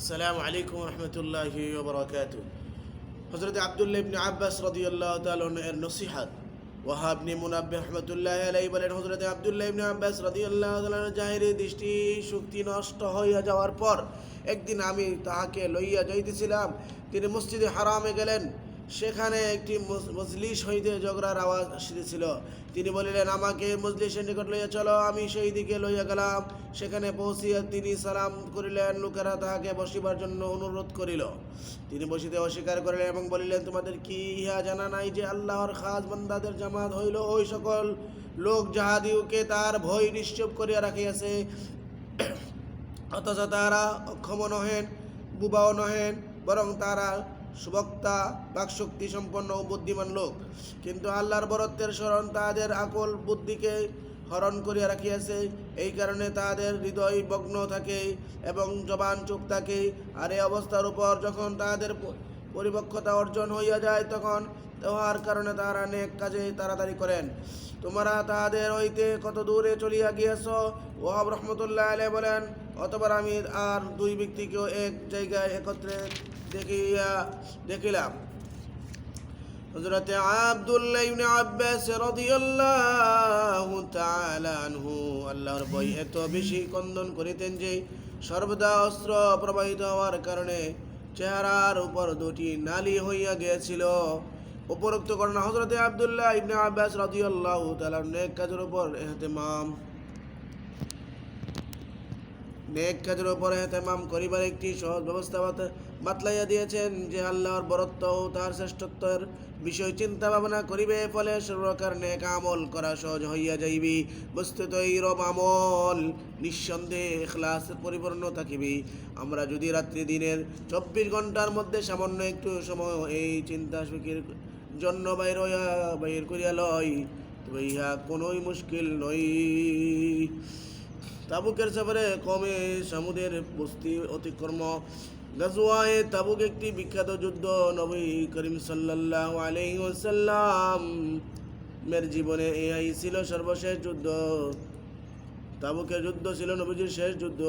আসসালামু আলাইকুম রহমতুল্লাহ বরকাত হজরত আবদুল্লা ইবনে আব্বাস রদিউল্লাহ এর নসিহাত। ওয়াহাবনি মুনাব্বি রহমতুল্লাহ আলাই বলেন হজরত আবদুল্লাহ ইবনে আব্বাস রদিউল্লাহ জাহেরি দৃষ্টি, শক্তি নষ্ট হইয়া যাওয়ার পর একদিন আমি তাহাকে লইয়া যাইতেছিলাম। তিনি মসজিদে হারামে গেলেন। সেখানে একটি মজ- মজলিস হইতে ঝগড়ার আওয়াজ আসিতেছিল। তিনি বলিলেন, আমাকে মজলিসের নিকট লইয়া চলো, আমি সেই দিকে লইয়া গেলাম। সেখানে পৌঁছিয়া তিনি সালাম করিলেন, লোকেরা তাহাকে বসিবার জন্য অনুরোধ করিল। তিনি বসিতে অস্বীকার করিলেন এবং বলিলেন, তোমাদের কি ইহা জানা নাই যে আল্লাহর খাস বান্দাদের জামাত হইল ওই সকল লোক যাহাদিওকে তার ভয় নিশ্চুপ করিয়া রাখিয়াছে? অথচ তারা অক্ষম নহেন, বুবাও নহেন, বরং তারা সুবক্তা, বাকশক্তি সম্পন্ন ও বুদ্ধিমান লোক। কিন্তু আল্লাহর বরত্বের স্মরণ তাদের আকল বুদ্ধিকে হরণ করিয়া রাখিয়াছে। এই কারণে তাদের হৃদয় ভগ্ন থাকে এবং জবান চুপ থাকে। আর এই অবস্থার উপর যখন তাদের প- পরিপক্কতা অর্জন হইয়া যায়, তখন তাহার কারণে তারা নেক কাজে তাড়াতাড়ি করেন। তোমরা তাহাদের হইতে কত দূরে চলিয়া গিয়েছ? ওহাব রহমতুল্লাহ আলাই বলেন অতবার আমি আর দুই ব্যক্তিকেও এক জায়গায় একত্রে দেখিয়া দেখিলাম। হযরতে আব্দুল্লাহ ইবনে আব্বাস রাদিয়াল্লাহু তাআলা আনহু আল্লাহর বই এত বেশি কন্দন করিতেন যে সর্বদা অস্ত্র প্রবাহিত হওয়ার কারণে চেহারার উপর দুটি নালি হইয়া গিয়েছিল। উপরোক্ত ঘটনা হযরতে আব্দুল্লাহ ইবনে আব্বাস রাদিয়াল্লাহু তাআলা নেক কাজের উপর ইহতিমাম নেক কাজের উপর এহতেমাম করিবার একটি সহজ ব্যবস্থা বাতলাইয়া দিয়েছেন যে আল্লাহর বরত্ব ও তার শ্রেষ্ঠত্বের বিষয় চিন্তা ভাবনা করিবে, ফলে সর্বকার নেক আমল করা সহজ হইয়া যাইবি। বস্তুত এই রব আমল নিঃসন্দেহে এখলাস পরিপূর্ণ থাকিবি। আমরা যদি রাত্রি দিনের চব্বিশ ঘণ্টার মধ্যে সামান্য একটু সময় এই চিন্তা সুখীর জন্য বাইর হইয়া বাইর করিয়া লই, তবে ইহা কোনোই মুশকিল নই তাবুকের সফরে কমে সামুদের বস্তি অতিক্রম। গাজওয়ায়ে তাবুক একটি বিখ্যাত যুদ্ধ, নবী করিম সাল্লাল্লাহু আলাইহি ওয়াসাল্লাম মের জীবনে এই ছিল সর্বশেষ যুদ্ধ। তাবুকের যুদ্ধ ছিল নবীজির শেষ যুদ্ধ।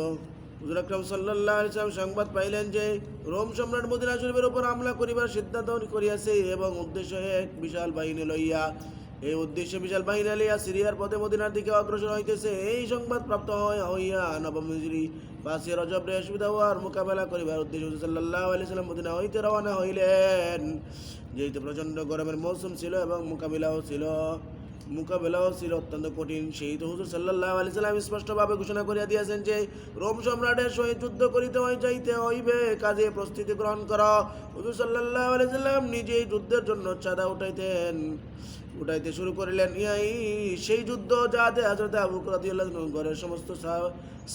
হুজুর আকরাম সাল্লাল্লাহু আলাইহি ওয়াসাল্লাম সংবাদ পাইলেন যে, রোম সম্রাট মদিনা শরীফের উপর হামলা করিবার সিদ্ধান্ত করিয়াছে এবং উদ্দেশ্য এক বিশাল বাহিনী লইয়া এই উদ্দেশ্য বিশাল বাহিনী আলিয়া সিরিয়ার পথে মদিনার দিকে অগ্রসর হইতেছে। এই সংবাদ প্রাপ্ত হয় হইয়া নবম হিজরি পাশে রজব হওয়ার মোকাবেলা করিবার উদ্দেশ্য সাল্লাহ সাল্লাম মদিনা হইতে রওনা হইলেন। যেহেতু প্রচণ্ড গরমের মৌসুম ছিল এবং মোকাবিলাও ছিল। মোকাবেলাও ছিল অত্যন্ত কঠিন। সেই তো হুজুর সাল্লাহ আলি সাল্লাম স্পষ্টভাবে ঘোষণা করিয়া দিয়েছেন যে, রোম সম্রাটের সহিত যুদ্ধ করিতে হয়, যাইতে হইবে, কাজে প্রস্তুতি গ্রহণ কর। হুজুর সাল্লাহ আলি সাল্লাম নিজেই যুদ্ধের জন্য চাঁদা উঠাইতেন, উঠাইতে শুরু করিলেন। ইয়াই, সেই যুদ্ধ যাতে হাজরতে আবু রাদিয়াল্লাহু ঘরের সমস্ত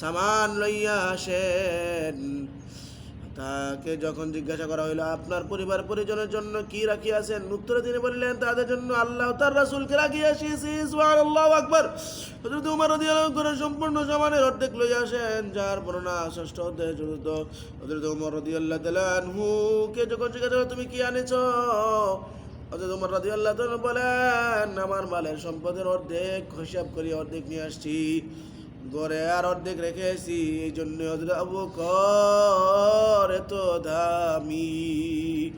সামান লইয়া আসেন। তাকে যখন জিজ্ঞাসা করা হইল, আপনার পরিবার পরিজনের জন্য কি রাখিয়াছেন? উত্তরে তিনি বললেন, তাদের জন্য আল্লাহ তার রাসূলকে রাখিয়াছিয়েছি সুবহানাল্লাহু আকবার। হযরত উমর আনহু ঘরের সম্পূর্ণ সামানের অর্ধেক লইয়া আসেন, যার বর্ণনা ষষ্ঠ অধ্যায়ে চতুর্থ হযরত উমর রাদিয়াল্লাহু তাআলা আনহু কে যখন জিজ্ঞাসা তুমি কি আনেছো? হযরত উমর রাদিয়াল্লাহু তাআলা বলেন, আমার মালের সম্পদের অর্ধেক, হিসাব করি অর্ধেক নিয়ে আসছি। গড়ে আর অর্ধেক রেখে এসি এই জন্য হজরত আবু কর এত দামি।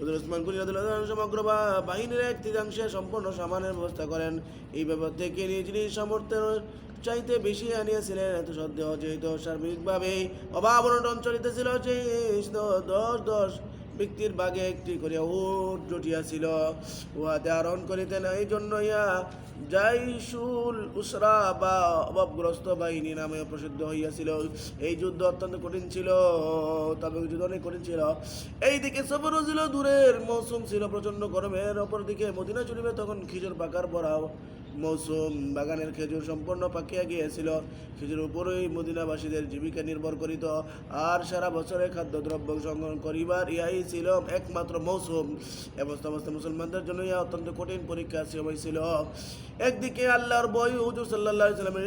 হজরত ওসমান গনি সমগ্র বা- বাহিনীর এক তৃতীয়াংশে সম্পূর্ণ সামানের ব্যবস্থা করেন। এই ব্যাপার থেকে নিজ সামর্থ্যের চাইতে বেশি আনিয়েছিলেন, এত সন্দেহ যেহেতু সার্বিকভাবে অভাব অনটন চলিতেছিল যে দশ দশ ব্যক্তির বাগে একটি করিয়া উট জটিয়াছিল উহাতে আরোহণ করিতেন এই জন্য ইয়া জাইসুল উসরা বা অভাবগ্রস্ত বাহিনী নামে প্রসিদ্ধ হইয়াছিল। এই যুদ্ধ অত্যন্ত কঠিন ছিল, তবে যুদ্ধ অনেক কঠিন ছিল। এই দিকে সফরও ছিল দূরের, মৌসুম ছিল প্রচণ্ড গরমের। অপর দিকে মদিনা চলিবে, তখন খিজুর পাকার পরা মৌসুম, বাগানের খেজুর সম্পূর্ণ পাকিয়া গিয়েছিল। খেজুর উপরেই মদিনাবাসীদের জীবিকা নির্ভর করিত। আর সারা বছরে খাদ্যদ্রব্য সংগ্রহ করিবার ইহাই ছিল একমাত্র মৌসুম। এবস্থা অবস্থা মুসলমানদের জন্য ইহা অত্যন্ত কঠিন পরীক্ষা সময় ছিল। একদিকে আল্লাহর বই হুজুর সাল্লাহ সাল্লামের